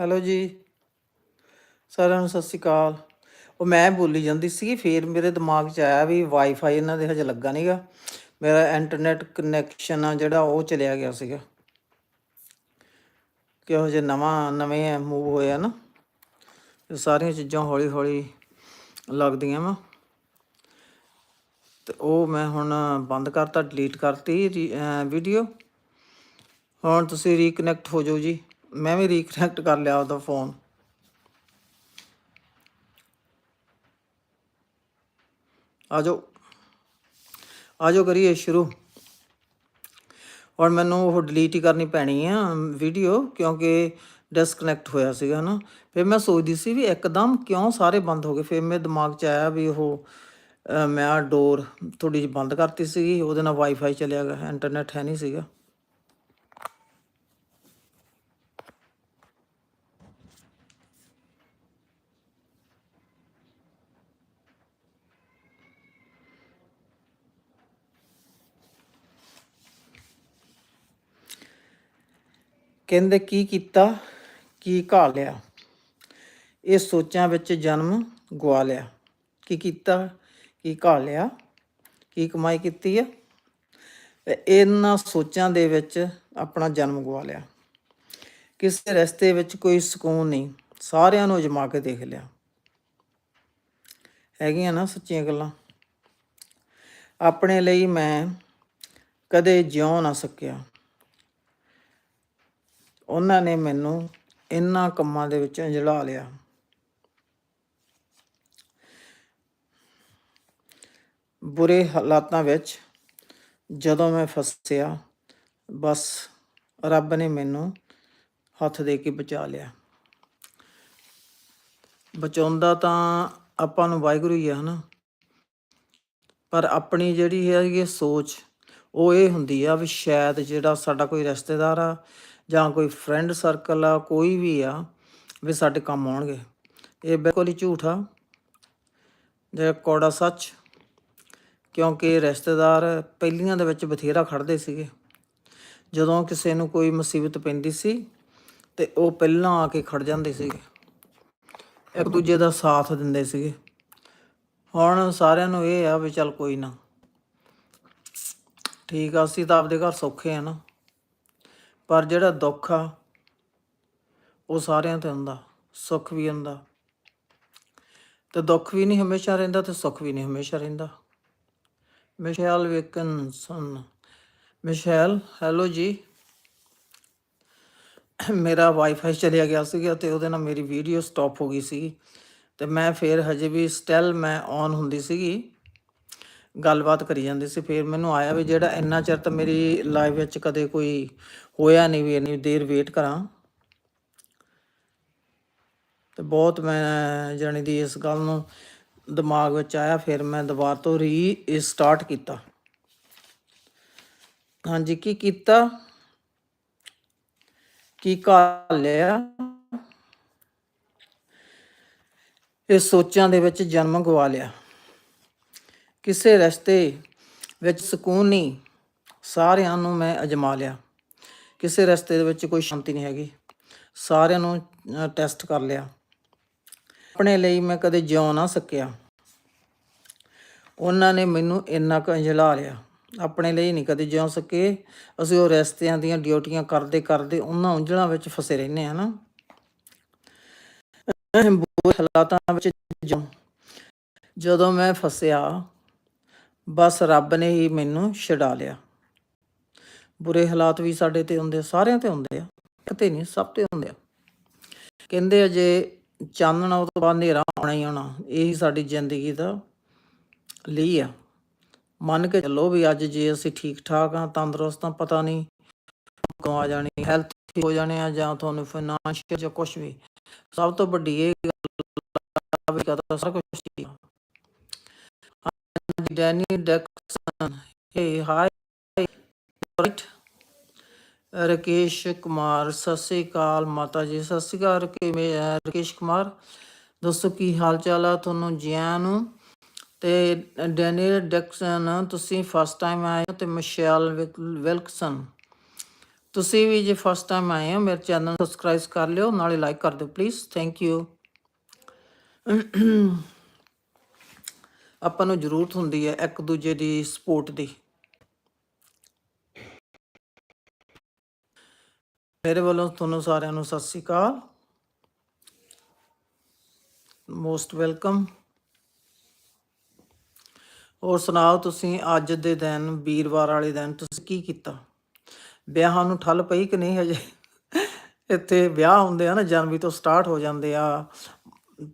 Hello ਜੀ। ਸਾਰਿਆਂ ਨੂੰ ਸਤਿ ਸ਼੍ਰੀ ਅਕਾਲ। ਉਹ ਮੈਂ ਬੋਲੀ ਜਾਂਦੀ ਸੀ ਫਿਰ ਮੇਰੇ ਦਿਮਾਗ 'ਚ ਆਇਆ ਵੀ ਵਾਈਫਾਈ ਇਹਨਾਂ ਦੇ ਹਜੇ ਲੱਗਾ ਨਹੀਂਗਾ ਮੇਰਾ ਇੰਟਰਨੈਟ ਕਨੈਕਸ਼ਨ ਆ ਜਿਹੜਾ, ਉਹ ਚਲਿਆ ਗਿਆ ਸੀਗਾ। ਕਿਉਂ ਜੇ ਨਵਾਂ, ਨਵੇਂ ਮੂਵ ਹੋਇਆ ਨਾ। ਤੇ ਸਾਰੀਆਂ ਚੀਜ਼ਾਂ ਹੌਲੀ ਹੌਲੀ ਲੱਗਦੀਆਂ ਵਾ। ਤੇ ਉਹ ਮੈਂ ਹੁਣ ਬੰਦ ਕਰਤਾ ਡਿਲੀਟ ਕਰਤੀ ਵੀਡੀਓ ਹੁਣ ਤੁਸੀਂ ਰੀਕਨੈਕਟ ਹੋ ਜਾਓ ਜੀ। ਮੈਂ ਵੀ ਰੀਕਨੈਕਟ ਕਰ ਲਿਆ ਉਹਦਾ ਫੋਨ ਆ ਜਾਓ ਆ ਜਾਓ ਕਰੀਏ ਸ਼ੁਰੂ। ਔਰ ਮੈਨੂੰ ਉਹ ਡਿਲੀਟ ਹੀ ਕਰਨੀ ਪੈਣੀ ਆ ਵੀਡੀਓ ਕਿਉਂਕਿ ਡਿਸਕਨੈਕਟ ਹੋਇਆ ਸੀਗਾ ਨਾ। ਫਿਰ ਮੈਂ ਸੋਚਦੀ ਸੀ ਵੀ ਇੱਕਦਮ ਕਿਉਂ ਸਾਰੇ ਬੰਦ ਹੋ ਗਏ। ਫਿਰ ਮੇਰੇ ਦਿਮਾਗ 'ਚ ਆਇਆ ਵੀ ਉਹ ਮੈਂ ਡੋਰ ਥੋੜੀ ਜਿਹੀ ਬੰਦ ਕਰਤੀ ਸੀਗੀ, ਉਹਦੇ ਨਾਲ ਵਾਈਫਾਈ ਚੱਲਿਆ ਗਿਆ ਇੰਟਰਨੈਟ ਹੈ ਨਹੀਂ ਸੀਗਾ। ਕਹਿੰਦੇ ਕੀ ਕੀਤਾ, ਕੀ ਘਾ ਲਿਆ। ਇਹ ਸੋਚਾਂ ਵਿੱਚ ਜਨਮ ਗਵਾ ਲਿਆ। ਕੀ ਕੀਤਾ, ਕੀ ਘਾ ਲਿਆ, ਕੀ ਕਮਾਈ ਕੀਤੀ ਆ। ਇਹਨਾਂ ਸੋਚਾਂ ਦੇ ਵਿੱਚ ਆਪਣਾ ਜਨਮ ਗਵਾ ਲਿਆ। ਕਿਸੇ ਰਸਤੇ ਵਿੱਚ ਕੋਈ ਸਕੂਨ ਨਹੀਂ, ਸਾਰਿਆਂ ਨੂੰ ਅਜਮਾ ਕੇ ਦੇਖ ਲਿਆ। ਹੈਗੀਆਂ ਨਾ ਸੱਚੀਆਂ ਗੱਲਾਂ। ਆਪਣੇ ਲਈ ਮੈਂ ਕਦੇ ਜਿਉ ਨਾ ਸਕਿਆ। ਉਹਨਾਂ ਨੇ ਮੈਨੂੰ ਇਹਨਾਂ ਕੰਮਾਂ ਦੇ ਵਿੱਚ ਅੰਜਲਾ ਲਿਆ। ਬੁਰੇ ਹਾਲਾਤਾਂ ਵਿੱਚ ਜਦੋਂ ਮੈਂ ਫਸਿਆ, ਬਸ ਰੱਬ ਨੇ ਮੈਨੂੰ ਹੱਥ ਦੇ ਕੇ ਬਚਾ ਲਿਆ। ਬਚਾਉਂਦਾ ਤਾਂ ਆਪਾਂ ਨੂੰ ਵਾਹਿਗੁਰੂ ਹੀ ਆ, ਹਨਾ? ਪਰ ਆਪਣੀ ਜਿਹੜੀ ਹੈਗੀ ਹੈ ਸੋਚ, ਉਹ ਇਹ ਹੁੰਦੀ ਆ ਵੀ ਸ਼ਾਇਦ ਜਿਹੜਾ ਸਾਡਾ ਕੋਈ ਰਿਸ਼ਤੇਦਾਰ ਆ ਜਾਂ ਕੋਈ ਫਰੈਂਡ ਸਰਕਲ ਆ, ਕੋਈ ਵੀ ਆ, ਵੀ ਸਾਡੇ ਕੰਮ ਆਉਣਗੇ। ਇਹ ਬਿਲਕੁਲ ਹੀ ਝੂਠ ਆ। ਜੇ ਕੋੜਾ ਸੱਚ, ਕਿਉਂਕਿ ਰਿਸ਼ਤੇਦਾਰ ਪਹਿਲੀਆਂ ਦੇ ਵਿੱਚ ਬਥੇਰਾ ਖੜਦੇ ਸੀਗੇ। ਜਦੋਂ ਕਿਸੇ ਨੂੰ ਕੋਈ ਮੁਸੀਬਤ ਪੈਂਦੀ ਸੀ, ਤੇ ਉਹ ਪਹਿਲਾਂ ਆ ਕੇ ਖੜ ਜਾਂਦੇ ਸੀਗੇ। ਇੱਕ ਦੂਜੇ ਦਾ ਸਾਥ ਦਿੰਦੇ ਸੀਗੇ। ਹੁਣ ਸਾਰਿਆਂ ਨੂੰ ਇਹ ਆ ਵੀ ਚੱਲ ਕੋਈ ਨਾ। ਠੀਕ ਆ, ਅਸੀਂ ਤਾਂ ਆਪਦੇ ਘਰ ਸੌਖੇ ਆ ਨਾ। ਪਰ ਜਿਹੜਾ ਦੁੱਖ ਆ, ਉਹ ਸਾਰਿਆਂ ਤੇ ਹੁੰਦਾ, ਸੁੱਖ ਵੀ ਹੁੰਦਾ। ਤੇ ਦੁੱਖ ਵੀ ਨਹੀਂ ਹਮੇਸ਼ਾ ਰਹਿੰਦਾ ਤੇ ਸੁੱਖ ਵੀ ਨਹੀਂ ਹਮੇਸ਼ਾ ਰਹਿੰਦਾ। ਮਿਸ਼ੈਲ ਵਿਕਨਸਨ ਮਿਸ਼ੈਲ, ਹੈਲੋ ਜੀ। ਮੇਰਾ ਵਾਈਫਾਈ ਚਲਿਆ ਗਿਆ ਸੀਗਾ ਤੇ ਉਹਦੇ ਨਾਲ ਮੇਰੀ ਵੀਡੀਓ ਸਟਾਪ ਹੋ ਗਈ ਸੀ ਤੇ ਮੈਂ ਫਿਰ ਹਜੇ ਵੀ ਸਟਿਲ ਮੈਂ ਔਨ ਹੁੰਦੀ ਸੀਗੀ। ਗੱਲਬਾਤ ਕਰੀ ਜਾਂਦੀ ਸੀ। ਫਿਰ ਮੈਨੂੰ ਆਇਆ ਵੀ ਜਿਹੜਾ ਇੰਨਾ ਚਿਰ ਤਾਂ ਮੇਰੀ ਲਾਈਵ ਵਿੱਚ ਕਦੇ ਕੋਈ ਹੋਇਆ ਨਹੀਂ ਵੀ ਇੰਨੀ ਦੇਰ ਵੇਟ ਕਰਾਂ। ਤੇ ਬਹੁਤ ਮੈਂ ਜਾਣੀ ਦੀ ਇਸ ਗੱਲ ਨੂੰ ਦਿਮਾਗ ਵਿੱਚ ਆਇਆ, ਫਿਰ ਮੈਂ ਦੁਬਾਰਾ ਤੋਂ ਰੀ ਸਟਾਰਟ ਕੀਤਾ। ਹਾਂਜੀ, ਕੀ ਕੀਤਾ? ਕੀ ਕਰ ਲਿਆ? ਇਹ ਸੋਚਾਂ ਦੇ ਵਿੱਚ ਜਨਮ ਗਵਾ ਲਿਆ। ਕਿਸੇ ਰਸਤੇ ਵਿੱਚ ਸਕੂਨ ਨਹੀਂ, ਸਾਰਿਆਂ ਨੂੰ ਮੈਂ ਅਜਮਾ ਲਿਆ। ਕਿਸੇ ਰਸਤੇ ਦੇ ਵਿੱਚ ਕੋਈ ਸ਼ਾਂਤੀ ਨਹੀਂ ਹੈਗੀ। ਸਾਰਿਆਂ ਨੂੰ ਟੈਸਟ ਕਰ ਲਿਆ। ਆਪਣੇ ਲਈ ਮੈਂ ਕਦੇ ਜਿਉ ਨਾ ਸਕਿਆ। ਉਹਨਾਂ ਨੇ ਮੈਨੂੰ ਇੰਨਾ ਕੁ ਅੰਜਲਾ ਲਿਆ। ਆਪਣੇ ਲਈ ਨਹੀਂ ਕਦੇ ਜਿਉ ਸਕੇ। ਅਸੀਂ ਉਹ ਰਸਤਿਆਂ ਦੀਆਂ ਡਿਊਟੀਆਂ ਕਰਦੇ ਕਰਦੇ ਉਹਨਾਂ ਉਂਝਲਾਂ ਵਿੱਚ ਫਸੇ ਰਹਿੰਦੇ ਆ ਨਾ। ਬੁਰੇ ਹਾਲਾਤਾਂ ਵਿੱਚ ਜਿਉਂ। ਜਦੋਂ ਮੈਂ ਫਸਿਆ, ਬਸ ਰੱਬ ਨੇ ਹੀ ਮੈਨੂੰ ਛਡਾ ਲਿਆ। ਬੁਰੇ ਹਾਲਾਤ ਵੀ ਸਾਡੇ ਤੇ ਹੁੰਦੇ ਸਾਰਿਆਂ ਤੇ ਹੁੰਦੇ ਆ ਕਿਤੇ ਨਹੀਂ, ਸਭ ਤੇ ਹੁੰਦੇ ਆ। ਕਹਿੰਦੇ ਆ ਚਾਨਣਾ ਉਹ ਤੋਂ ਬਾਅਦ ਹਨੇਰਾ ਆਉਣਾ ਹੀ ਆਉਣਾ, ਇਹੀ ਸਾਡੀ ਜ਼ਿੰਦਗੀ ਦਾ ਲਈ ਆ। ਮੰਨ ਕੇ ਚੱਲੋ ਵੀ ਅੱਜ ਜੇ ਅਸੀਂ ਠੀਕ ਠਾਕ ਆ, ਤੰਦਰੁਸਤ ਆ, ਪਤਾ ਨਹੀਂ ਕਦੋਂ ਆ ਜਾਣੀ ਹੈਲਥ ਹੋ ਜਾਣੇ ਆ ਜਾਂ ਤੁਹਾਨੂੰ ਫਾਈਨਾਂਸ਼ੀਅਲ ਜਾਂ ਕੁਝ ਵੀ। ਸਭ ਤੋਂ ਵੱਡੀ ਇਹ ਗੱਲ ਵੀ ਕਦਾ ਸਾਰਾ ਕੁਝ ਠੀਕ ਆ। Danny Dixon, hey hi right Rakesh Kumar Sat Sri Akal ਮਾਤਾ ਜੀ, ਸਤਿ ਸ੍ਰੀ ਅਕਾਲ ਰਕੇ- ਰਕੇਸ਼ ਕੁਮਾਰ। ਦੋਸਤੋ, ਕੀ ਹਾਲ ਚਾਲ ਆ ਤੁਹਾਨੂੰ ਜੀਆਂ ਨੂੰ? ਤੇ ਡੈਨੀਅਲ ਡੈਕਸਨ ਤੁਸੀਂ ਫਸਟ ਟਾਈਮ ਆਏ ਹੋ ਤੇ ਮਿਸ਼ੈਲ ਵਿਕ- ਵਿਲਕਸਨ ਤੁਸੀਂ ਵੀ ਜੇ ਫਸਟ ਟਾਈਮ ਆਏ ਹੋ, ਮੇਰੇ ਚੈਨਲ ਸਬਸਕ੍ਰਾਈਬ ਕਰ ਲਿਓ, ਨਾਲੇ ਲਾਈਕ ਕਰ ਦਿਓ ਪਲੀਜ਼ ਥੈਂਕ ਯੂ ਆਪਾਂ ਨੂੰ ਜ਼ਰੂਰਤ ਹੁੰਦੀ ਹੈ ਇੱਕ ਦੂਜੇ ਦੀ ਸਪੋਰਟ ਦੀ। ਮੇਰੇ ਵੱਲੋਂ ਤੁਹਾਨੂੰ ਸਾਰਿਆਂ ਨੂੰ ਸਤਿ ਸ੍ਰੀ ਅਕਾਲ। ਮੋਸਟ ਵੈਲਕਮ ਹੋਰ ਸੁਣਾਓ ਤੁਸੀਂ, ਅੱਜ ਦੇ ਦਿਨ, ਵੀਰਵਾਰ ਵਾਲੇ ਦਿਨ ਤੁਸੀਂ ਕੀ ਕੀਤਾ? ਵਿਆਹਾਂ ਨੂੰ ਠੱਲ ਪਈ ਕਿ ਨਹੀਂ ਹਜੇ? ਇੱਥੇ ਵਿਆਹ ਹੁੰਦੇ ਆ ਨਾ, ਜਨਵਰੀ ਤੋਂ ਸਟਾਰਟ ਹੋ ਜਾਂਦੇ ਆ,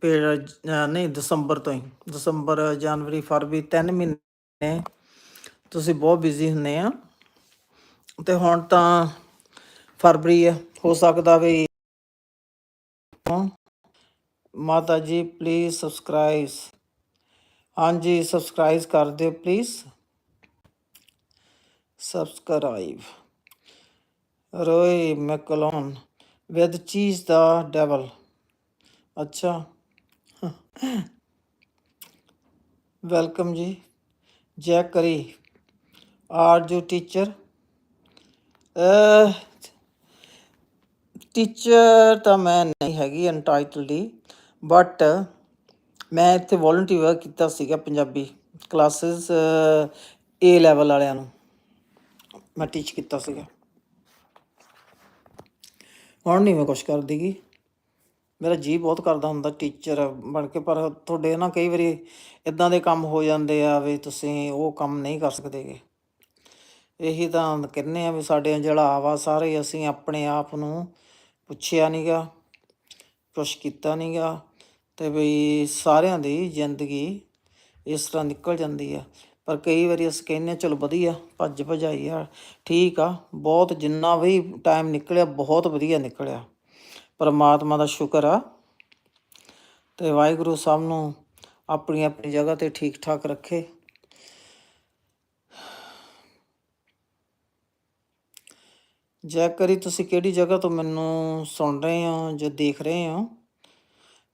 ਫਿਰ ਨਹੀਂ, ਦਸੰਬਰ ਤੋਂ ਹੀ। ਦਸੰਬਰ, ਜਨਵਰੀ, ਫਰਵਰੀ, ਤਿੰਨ ਮਹੀਨੇ ਤੁਸੀਂ ਬਹੁਤ ਬਿਜ਼ੀ ਹੁੰਦੇ ਆ। ਤੇ ਹੁਣ ਤਾਂ ਫਰਵਰੀ ਹੈ ਹੋ ਸਕਦਾ ਵੀ ਮਾਤਾ ਜੀ ਪਲੀਜ਼ ਸਬਸਕ੍ਰਾਈਬ ਹਾਂਜੀ ਸਬਸਕ੍ਰਾਈਬ ਕਰ ਦਿਓ ਪਲੀਜ਼ ਸਬਸਕ੍ਰਾਈਬ ਰੋਏ ਮੈਕਲੋਨ ਵਿਦ ਚੀਜ਼ ਦਾ ਡੈਵਲ ਅੱਛਾ। ਵੈਲਕਮ ਜੀ। ਜੈਕ ਕਰੀ। ਆਰ ਜੋ ਟੀਚਰ ਟੀਚਰ ਤਾਂ ਮੈਂ ਨਹੀਂ ਹੈਗੀ ਅਨਟਾਈਟਲਡ ਬਟ ਮੈਂ ਇੱਥੇ ਵੋਲੰਟੀਅਰ ਕੀਤਾ ਸੀਗਾ ਪੰਜਾਬੀ ਕਲਾਸਿਸ ਏ ਲੈਵਲ ਵਾਲਿਆਂ ਨੂੰ। ਮੈਂ ਟੀਚ ਕੀਤਾ ਸੀਗਾ। ਹੁਣ ਨਹੀਂ ਮੈਂ ਕੁਛ ਕਰਦੀਗੀ ਮੇਰਾ ਜੀ ਬਹੁਤ ਕਰਦਾ ਹੁੰਦਾ ਟੀਚਰ ਬਣ ਕੇ, ਪਰ ਤੁਹਾਡੇ ਨਾ ਕਈ ਵਾਰੀ ਇਦਾਂ ਦੇ ਕੰਮ ਹੋ ਜਾਂਦੇ ਆ ਵੀ ਤੁਸੀਂ ਉਹ ਕੰਮ ਨਹੀਂ ਕਰ ਸਕਦੇਗੇ ਇਹੀ ਤਾਂ ਕਹਿੰਦੇ ਆ ਵੀ ਸਾਡੇ ਜਿਹੜਾ ਆਵਾ ਸਾਰੇ ਅਸੀਂ ਆਪਣੇ ਆਪ ਨੂੰ ਪੁੱਛਿਆ ਨਹੀਂਗਾ ਕੁਛ ਕੀਤਾ ਨਹੀਂਗਾ ਤੇ ਬਈ ਸਾਰਿਆਂ ਦੀ ਜ਼ਿੰਦਗੀ ਇਸ ਤਰ੍ਹਾਂ ਨਿਕਲ ਜਾਂਦੀ ਆ। ਪਰ ਕਈ ਵਾਰੀ ਅਸੀਂ ਕਹਿੰਦੇ ਹਾਂ, ਚਲੋ ਵਧੀਆ, ਭੱਜ ਭਜਾਈ ਆ, ਠੀਕ ਆ, ਬਹੁਤ ਜਿੰਨਾ ਵੀ ਟਾਈਮ ਨਿਕਲਿਆ, ਬਹੁਤ ਵਧੀਆ ਨਿਕਲਿਆ। ਪਰਮਾਤਮਾ ਦਾ ਸ਼ੁਕਰ ਆ ਤੇ ਵਾਹਿਗੁਰੂ ਸਾਹਿਬ ਨੂੰ ਆਪਣੀ ਆਪਣੀ ਜਗ੍ਹਾ ਤੇ ਠੀਕ ਠਾਕ ਰੱਖੇ। ਜੈਕਰੀ ਤੁਸੀਂ ਕਿਹੜੀ ਜਗ੍ਹਾ ਤੋਂ ਮੈਨੂੰ ਸੁਣ ਰਹੇ ਹੋ ਜਾਂ ਦੇਖ ਰਹੇ ਹੋ?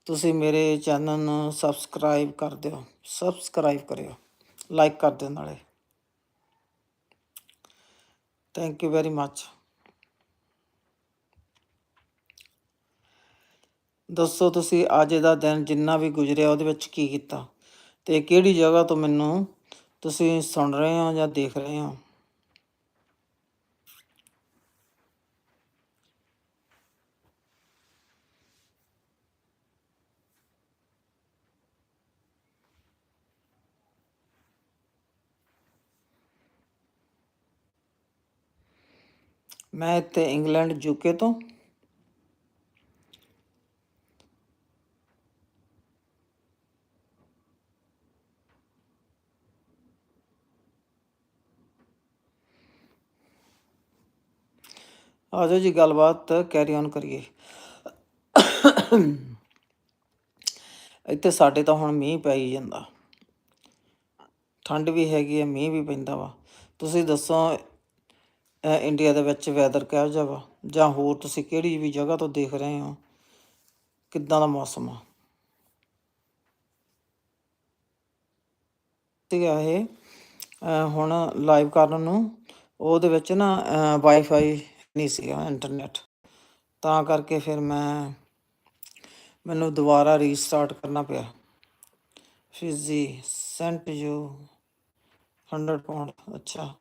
ਤੁਸੀਂ ਮੇਰੇ ਚੈਨਲ ਨੂੰ ਸਬਸਕ੍ਰਾਈਬ ਕਰ ਦਿਓ, ਸਬਸਕ੍ਰਾਈਬ ਕਰਿਓ, ਲਾਈਕ ਕਰ ਦਿਓ ਨਾਲੇ। ਥੈਂਕ ਯੂ ਵੈਰੀ ਮੱਚ ਦੱਸੋ ਤੁਸੀਂ ਅੱਜ ਦਾ ਦਿਨ ਜਿੰਨਾ ਵੀ ਗੁਜ਼ਰਿਆ, ਉਹਦੇ ਵਿੱਚ ਕੀ ਕੀਤਾ? ਤੇ ਕਿਹੜੀ ਜਗ੍ਹਾ ਤੋਂ ਮੈਨੂੰ ਤੁਸੀਂ ਸੁਣ ਰਹੇ ਹੋ ਜਾਂ ਦੇਖ ਰਹੇ ਹੋ? ਮੈਂ ਇੱਥੇ ਇੰਗਲੈਂਡ ਯੂਕੇ ਤੋਂ। ਆ ਜਾਓ ਜੀ, ਗੱਲਬਾਤ ਕੈਰੀ ਔਨ ਕਰੀਏ। ਇੱਥੇ ਸਾਡੇ ਤਾਂ ਹੁਣ ਮੀਂਹ ਪੈ ਹੀ ਜਾਂਦਾ। ਠੰਡ ਵੀ ਹੈਗੀ ਹੈ, ਮੀਂਹ ਵੀ ਪੈਂਦਾ ਵਾ। ਤੁਸੀਂ ਦੱਸੋ ਇੰਡੀਆ ਦੇ ਵਿੱਚ ਵੈਦਰ ਕਿਹੋ ਜਿਹਾ ਵਾ? ਜਾਂ ਹੋਰ ਤੁਸੀਂ ਕਿਹੜੀ ਵੀ ਜਗ੍ਹਾ ਤੋਂ ਦੇਖ ਰਹੇ ਹੋ? ਕਿੱਦਾਂ ਦਾ ਮੌਸਮ ਆ? ਸੀਗਾ ਇਹ। ਹੁਣ ਲਾਈਵ ਕਰਨ ਨੂੰ ਉਹਦੇ ਵਿੱਚ ਨਾ ਵਾਈਫਾਈ ਨਹੀਂ ਸੀਗਾ ਇੰਟਰਨੈਟ ਤਾਂ ਕਰਕੇ ਫਿਰ ਮੈਂ, ਮੈਨੂੰ ਦੁਬਾਰਾ ਰੀਸਟਾਰਟ ਕਰਨਾ ਪਿਆ। ਫਿਜ਼ੀ ਸੈਂਟ ਯੂ 100 ਪਾਉਂਡ ਅੱਛਾ।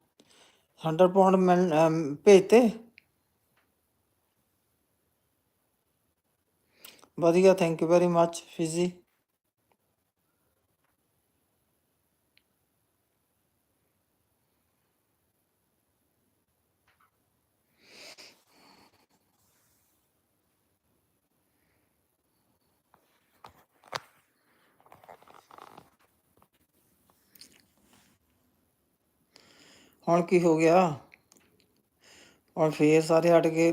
100 ਪਾਉਂਡ ਮੈਂ ਅਮ, ਭੇਜਤੇ। ਵਧੀਆ ਥੈਂਕ ਯੂ ਵੈਰੀ ਮੱਚ ਹੁਣ ਕੀ ਹੋ ਗਿਆ? ਹੁਣ ਫੇਰ ਸਾਰੇ ਹਟ ਗਏ।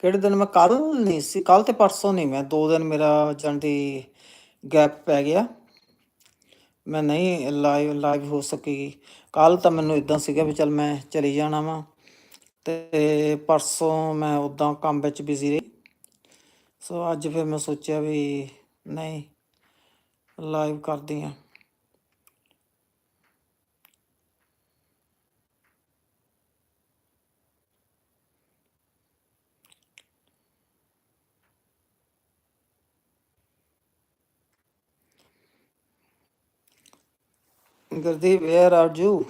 ਕਿਹੜੇ ਦਿਨ ਮੈਂ ਕੱਲ ਨਹੀਂ ਸੀ ਕੱਲ ਤੇ ਪਰਸੋਂ ਨਹੀਂ ਮੈਂ, ਦੋ ਦਿਨ ਮੇਰਾ ਜਾਂਦੀ ਗੈਪ ਪੈ ਗਿਆ। ਮੈਂ ਨਹੀਂ ਲਾਈਵ ਲਾਈਵ ਹੋ ਸਕੀ। ਕੱਲ ਤਾਂ ਮੈਨੂੰ ਇਦਾਂ ਸੀਗਾ ਵੀ ਚਲ ਮੈਂ ਚਲੀ ਜਾਣਾ ਵਾਂ। ਤੇ ਪਰਸੋਂ ਮੈਂ ਉਦਾਂ ਕੰਮ ਵਿੱਚ ਬਿਜ਼ੀ ਰਹੀ। ਸੋ ਅੱਜ ਫਿਰ ਮੈਂ ਸੋਚਿਆ ਵੀ ਨਹੀਂ ਲਾਈਵ ਕਰਦੀ ਆ। Gurdeep, where are you?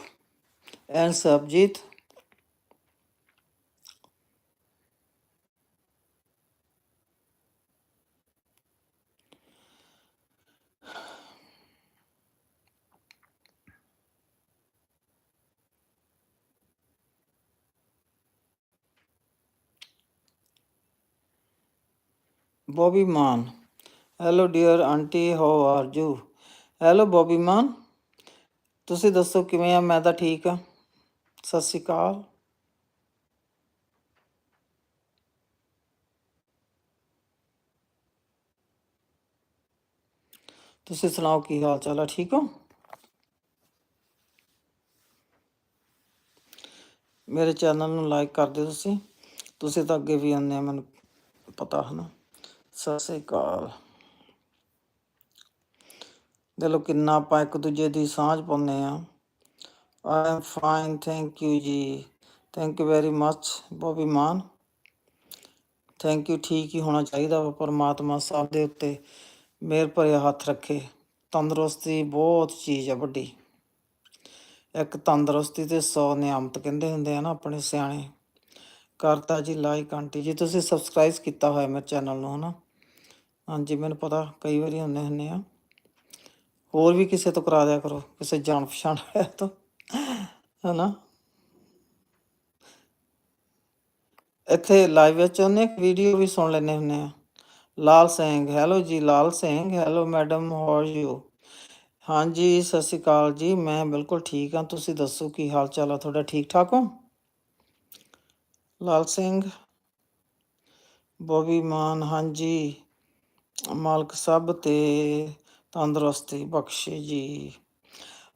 And Sabjit? Bobby Man. Hello dear auntie, how are you? Hello Bobby Man. ਤੁਸੀਂ ਦੱਸੋ ਕਿਵੇਂ ਆ ਮੈਂ ਤਾਂ ਠੀਕ ਆ ਸਤਿ ਸ਼੍ਰੀ ਅਕਾਲ ਤੁਸੀਂ ਸੁਣਾਓ ਕੀ ਹਾਲ ਚਾਲ ਆ ਠੀਕ ਹੋ ਮੇਰੇ ਚੈਨਲ ਨੂੰ ਲਾਈਕ ਕਰ ਦਿਓ ਤੁਸੀਂ ਤੁਸੀਂ ਤਾਂ ਅੱਗੇ ਵੀ ਆਉਂਦੇ ਆ ਮੈਨੂੰ ਪਤਾ ਹੈ ਨਾ ਸਤਿ ਸ਼੍ਰੀ ਅਕਾਲ ਦੇ ਲੋ ਕਿੰਨਾ ਆਪਾਂ ਇੱਕ ਦੂਜੇ ਦੀ ਸਾਂਝ ਪਾਉਂਦੇ ਆ I am fine thank you ji. Thank you very much Bobby Mann. Thank you ਠੀਕ ਹੀ ਹੋਣਾ ਚਾਹੀਦਾ ਵਾ ਪਰਮਾਤਮਾ ਸਭ ਦੇ ਉੱਤੇ ਮਿਹਰ ਭਰਿਆ ਹੱਥ ਰੱਖੇ। ਤੰਦਰੁਸਤੀ ਬਹੁਤ ਚੀਜ਼ ਆ ਵੱਡੀ। ਇੱਕ ਤੰਦਰੁਸਤੀ ਤੇ 100 ਨਿਆਮਤ ਕਹਿੰਦੇ ਹੁੰਦੇ ਆ ਨਾ ਆਪਣੇ ਸਿਆਣੇ। ਕਰਤਾ ਜੀ ਲਾਈਕ ਆਂਟੀ ਜੀ, ਤੁਸੀਂ ਸਬਸਕ੍ਰਾਈਬ ਕੀਤਾ ਹੋਇਆ ਮੇਰੇ ਚੈਨਲ ਨੂੰ ਹਨਾ। ਹਾਂਜੀ, ਮੈਨੂੰ ਪਤਾ ਕਈ ਵਾਰੀ ਹੁੰਦੇ ਹੁੰਦੇ ਆ। ਹੋਰ ਵੀ ਕਿਸੇ ਤੋਂ ਕਰਾ ਦਿਆ ਕਰੋ, ਕਿਸੇ ਜਾਣ ਪਛਾਣ ਹੈ ਤੋਂ, ਹਨਾ? ਇੱਥੇ ਲਾਈਵ ਵਿੱਚ ਉਹਨੇ ਇੱਕ ਵੀਡੀਓ ਵੀ ਸੁਣ ਲੈਣੇ ਹੁੰਦੇ ਆ। Lal Singh hello ji, Lal Singh hello madam how are you ਹਾਂਜੀ, ਸਤਿ ਸ਼੍ਰੀ ਅਕਾਲ ਜੀ, ਮੈਂ ਬਿਲਕੁਲ ਠੀਕ ਹਾਂ। ਤੁਸੀਂ ਦੱਸੋ ਕੀ ਹਾਲ ਚਾਲ ਆ? ਤੁਹਾਡਾ ਠੀਕ ਠਾਕ ਹੋ? ਲਾਲ ਸਿੰਘ ਬੋਬੀ ਮਾਨ, ਹਾਂਜੀ। ਮਾਲਕ ਸਭ ਤੇ। ਤੰਦਰੁਸਤੀ ਬਖਸ਼ੇ ਜੀ।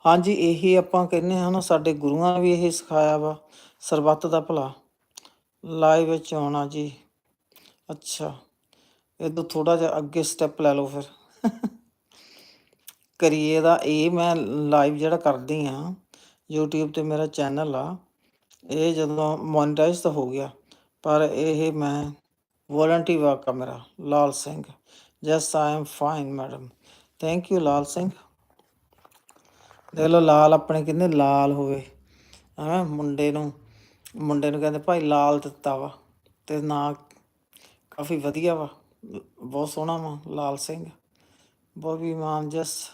ਹਾਂਜੀ, ਇਹੀ ਆਪਾਂ ਕਹਿੰਦੇ ਹਾਂ ਨਾ, ਸਾਡੇ ਗੁਰੂਆਂ ਨੇ ਵੀ ਇਹ ਸਿਖਾਇਆ ਵਾ, ਸਰਬੱਤ ਦਾ ਭਲਾ। ਲਾਈਵ ਵਿੱਚ ਆਉਣਾ ਜੀ। ਅੱਛਾ ਇਹ ਤੋਂ ਥੋੜਾ ਜਿਹਾ ਅੱਗੇ ਸਟੈਪ ਲੈ ਲਓ ਫਿਰ। ਕਰੀਏ ਦਾ ਇਹ ਮੈਂ ਲਾਈਵ ਜਿਹੜਾ ਕਰਦੀ ਆ YouTube ਤੇ ਮੇਰਾ ਚੈਨਲ ਆ, ਇਹ ਜਦੋਂ ਮੋਨਟਾਈਜ਼ ਤਾਂ ਹੋ ਗਿਆ, ਪਰ ਇਹ ਮੈਂ ਵੋਲੰਟੀ ਵਰਕ ਆ ਮੇਰਾ, ਲਾਲ ਸਿੰਘ। ਜਸ I am fine madam thank you Lal Singh. ਦੇਖ ਲਓ, ਲਾਲ ਆਪਣੇ ਕਹਿੰਦੇ ਲਾਲ ਹੋਵੇ। ਹਾਂ, ਮੁੰਡੇ ਨੂੰ ਮੁੰਡੇ ਨੂੰ ਕਹਿੰਦੇ ਭਾਈ ਲਾਲ ਦਿੱਤਾ ਵਾ ਤੇ ਨਾਂ ਕਾਫੀ ਵਧੀਆ ਵਾ। ਬਹੁਤ ਸੋਹਣਾ ਵਾ, ਲਾਲ ਸਿੰਘ। ਬੋਬੀ ਮਾਨ ਜਸ।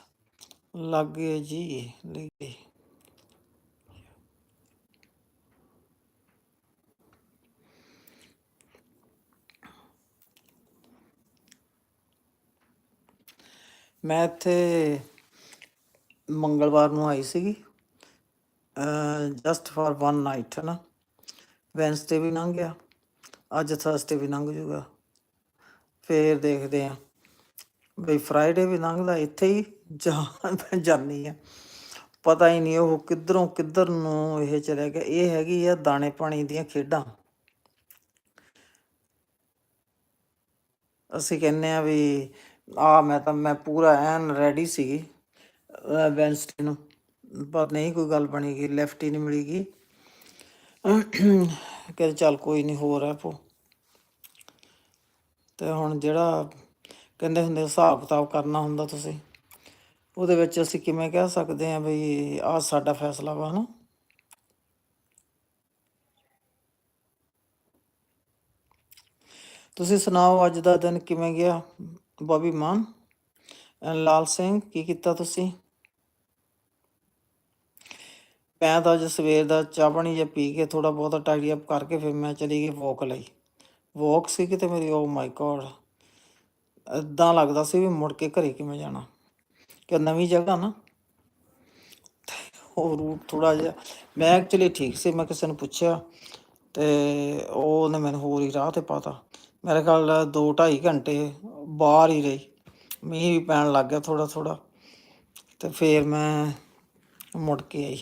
ਲੱਗੇ ਜੀ ਲੱਗੇ ਮੈਂ ਇੱਥੇ ਮੰਗਲਵਾਰ ਨੂੰ ਆਈ ਸੀਗੀ। ਜਸਟ ਫॉर ਵਨ ਨਾਈਟ ਹੈ ਨਾ ਵੈਨਸਡੇ ਵੀ ਲੰਘ ਗਿਆ। ਅੱਜ ਥਰਸਡੇ ਵੀ ਲੰਘ ਜੂਗਾ। ਫੇਰ ਦੇਖਦੇ ਆ। ਬਈ ਫਰਾਈਡੇ ਵੀ ਲੰਘਦਾ ਇੱਥੇ ਹੀ ਜਾਂ ਜਾਨੀ ਆ। ਪਤਾ ਹੀ ਨਹੀਂ ਉਹ ਕਿੱਧਰੋਂ ਕਿੱਧਰ ਨੂੰ ਇਹ ਚਲੇ ਗਿਆ। ਇਹ ਹੈਗੀ ਆ ਦਾਣੇ ਪਾਣੀ ਦੀਆਂ ਖੇਡਾਂ। ਅਸੀਂ ਕਹਿੰਨੇ ਆ ਵੀ ਆ, ਮੈਂ ਤਾਂ, ਮੈਂ ਪੂਰਾ ਐਨ ਰੈਡੀ ਸੀਗੀ ਵੈਨਸਡੇ ਨੂੰ। ਪਰ ਨਹੀਂ ਕੋਈ ਗੱਲ ਬਣੀ ਗਈ ਲੈਫਟ ਹੀ ਨਹੀਂ ਮਿਲੀ ਗਈ। ਕਹਿੰਦੇ ਚੱਲ ਕੋਈ ਨਹੀਂ ਹੋਰ ਹੈ ਪੋ ਤੇ ਹੁਣ ਜਿਹੜਾ ਕਹਿੰਦੇ ਹੁੰਦੇ, ਹਿਸਾਬ ਕਿਤਾਬ ਕਰਨਾ ਹੁੰਦਾ ਤੁਸੀਂ, ਉਹਦੇ ਵਿੱਚ ਅਸੀਂ ਕਿਵੇਂ ਕਹਿ ਸਕਦੇ ਹਾਂ ਬਈ, ਆਹ ਸਾਡਾ ਫੈਸਲਾ ਵਾ ਨਾ ਤੁਸੀਂ ਸੁਣਾਓ, ਅੱਜ ਦਾ ਦਿਨ ਕਿਵੇਂ ਗਿਆ? ਬੋਬੀ ਮਾਨ ਲਾਲ ਸਿੰਘ ਕੀ ਕੀਤਾ ਤੁਸੀਂ? ਮੈਂ ਤਾਂ ਅੱਜ ਸਵੇਰ ਦਾ ਚਾਹ ਪਾਣੀ ਜਿਹਾ ਪੀ ਕੇ ਥੋੜਾ ਬਹੁਤਾ ਟਾਈਡੀ ਅਪ ਕਰਕੇ ਫਿਰ ਮੈਂ ਚਲੀ ਗਈ ਵੋਕ ਲਈ। ਵੋਕ ਸੀ ਕਿਤੇ ਮੇਰੀ? ਓ ਮਾਈ ਗॉड ਇਦਾਂ ਲੱਗਦਾ ਸੀ ਵੀ ਮੁੜ ਕੇ ਘਰੇ ਕਿਵੇਂ ਜਾਣਾ। ਕਿ ਨਵੀਂ ਜਗ੍ਹਾ ਨਾ। ਉਹ ਰੂਟ ਥੋੜਾ ਜਿਹਾ। ਮੈਂ ਐਕਚੁਅਲੀ ਠੀਕ ਸੀ, ਮੈਂ ਕਿਸੇ ਨੂੰ ਪੁੱਛਿਆ ਤੇ ਉਹਨੇ ਮੈਨੂੰ ਹੋਰ ਹੀ ਰਾਹ ਤੇ ਪਾਤਾ। ਮੇਰੇ ਖਿਆਲ 2 2.5 ਘੰਟੇ ਬਾਹਰ ਹੀ ਰਹੀ। ਮੀਂਹ ਵੀ ਪੈਣ ਲੱਗ ਗਿਆ ਥੋੜਾ ਥੋੜਾ ਤੇ ਫੇਰ ਮੈਂ ਮੁੜ ਕੇ ਆਈ।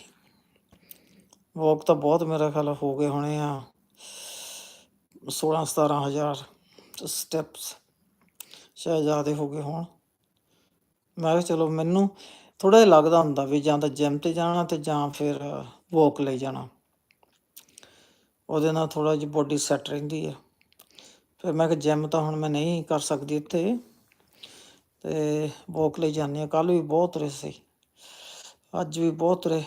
ਵਾਕ ਤਾਂ ਬਹੁਤ ਮੇਰਾ ਖਿਆਲ ਹੋ ਗਏ ਹੋਣੇ ਆ। 16 17000 ਸਟੈਪਸ ਸ਼ਾਇਦ ਜ਼ਿਆਦਾ ਹੋ ਗਏ ਹੋਣ। ਮੈਂ ਕਿਹਾ ਚਲੋ ਮੈਨੂੰ ਥੋੜਾ ਜਿਹਾ ਲੱਗਦਾ ਹੁੰਦਾ ਵੀ ਜਾਂ ਤਾਂ ਜਿਮ ਤੇ ਜਾਣਾ ਤੇ ਜਾਂ ਫਿਰ ਵਾਕ ਲਈ ਜਾਣਾ। ਉਹਦੇ ਨਾਲ ਥੋੜਾ ਜਿਹਾ ਬੋਡੀ ਸੈੱਟ ਰਹਿੰਦੀ ਹੈ ਫਿਰ ਮੈਂ ਕਿਹਾ ਜਿਮ ਤਾਂ ਹੁਣ ਮੈਂ ਨਹੀਂ ਕਰ ਸਕਦੀ ਇੱਥੇ। ਤੇ ਵੋਕ ਲਈ ਜਾਂਦੇ ਆ ਕੱਲ ਵੀ ਬਹੁਤ ਰਹੇ ਸੀ। ਅੱਜ ਵੀ ਬਹੁਤ ਰਹੇ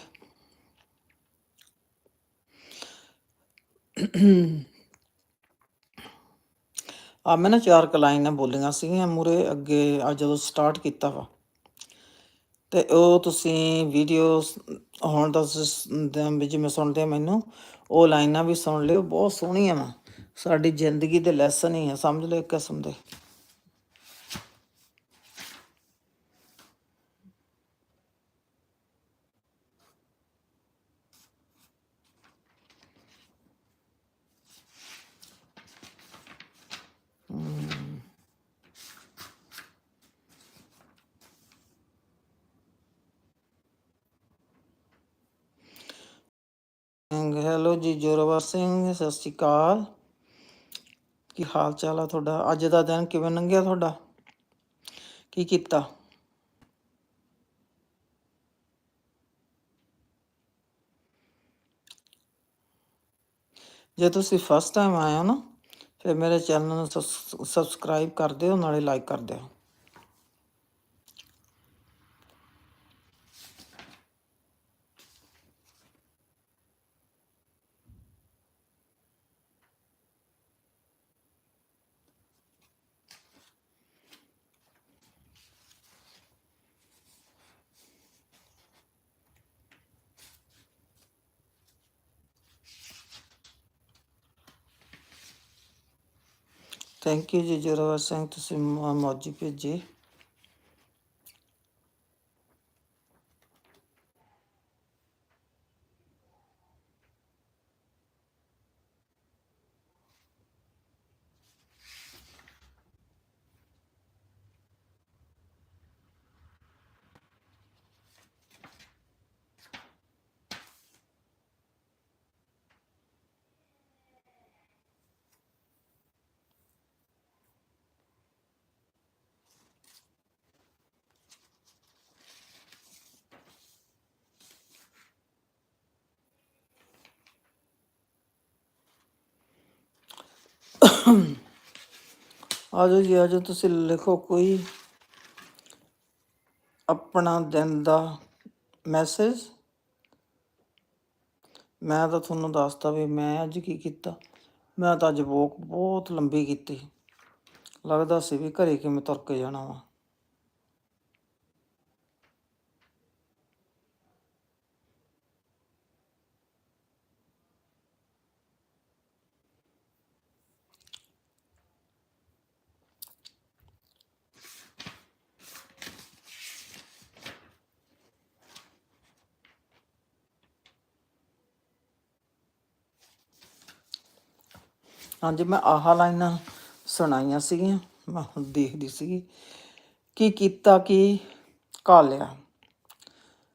ਆ ਮੈਂ ਨਾ ਚਾਰ ਕੁ ਲਾਈਨਾਂ ਬੋਲੀਆਂ ਸੀਗੀਆਂ ਮੂਰੇ ਅੱਗੇ ਆ ਜਦੋਂ ਸਟਾਰਟ ਕੀਤਾ ਵਾ। ਤੇ ਉਹ ਤੁਸੀਂ ਵੀਡੀਓ ਹੁਣ ਤਾਂ ਵੀ ਜਿਵੇਂ ਸੁਣਦੇ ਮੈਨੂੰ। ਉਹ ਲਾਈਨਾਂ ਵੀ ਸੁਣ ਲਿਓ, ਬਹੁਤ ਸੋਹਣੀਆਂ ਵਾ। ਸਾਡੀ ਜ਼ਿੰਦਗੀ ਦੇ ਲੈਸਨ ਹੀ ਆ ਸਮਝ ਲਓ ਇੱਕ ਕਿਸਮ ਦੇ ਹੈਲੋ ਜੀ ਜੋਰਵਰ ਸਿੰਘ ਸਤਿ ਸ਼੍ਰੀ ਅਕਾਲ ਕੀ ਹਾਲ ਚਾਲ ਆ ਤੁਹਾਡਾ? ਅੱਜ ਦਾ ਦਿਨ ਕਿਵੇਂ ਲੰਘਿਆ ਤੁਹਾਡਾ? ਕੀ ਕੀਤਾ? ਜੇ ਤੁਸੀਂ ਫਸਟ ਟਾਈਮ ਆਏ ਹੋ ਨਾ, ਫਿਰ ਮੇਰੇ ਚੈਨਲ ਨੂੰ ਸਬਸਕ੍ਰਾਈਬ ਕਰ ਦਿਓ, ਨਾਲੇ ਲਾਈਕ ਕਰ ਦਿਓ। ਥੈਂਕ ਯੂ ਜੀ ਜ਼ੋਰਾਵਰ ਸਿੰਘ ਤੁਸੀਂ ਮੌਜੀ ਭੇਜੀ ਆਜੋ ਜੀ ਆਜੋ ਤੁਸੀਂ ਲਿਖੋ ਕੋਈ ਆਪਣਾ ਦਿਨ ਦਾ ਮੈਸੇਜ ਮੈਂ ਤਾਂ ਤੁਹਾਨੂੰ ਦੱਸਦਾ ਵੀ ਮੈਂ ਅੱਜ ਕੀ ਕੀਤਾ। ਮੈਂ ਤਾਂ ਅੱਜ ਵੋਕ ਬਹੁਤ ਲੰਬੀ ਕੀਤੀ। ਲੱਗਦਾ ਸੀ ਵੀ ਘਰੇ ਕਿਵੇਂ ਤੁਰ ਕੇ ਜਾਣਾ ਵਾ। ਹਾਂਜੀ ਮੈਂ ਆਹ ਲਾਈਨਾਂ ਸੁਣਾਈਆਂ ਸੀਗੀਆਂ ਮੈਂ ਹੁਣ ਦੇਖਦੀ ਸੀਗੀ। ਕੀ ਕੀਤਾ ਕੀ ਕਾਲਿਆ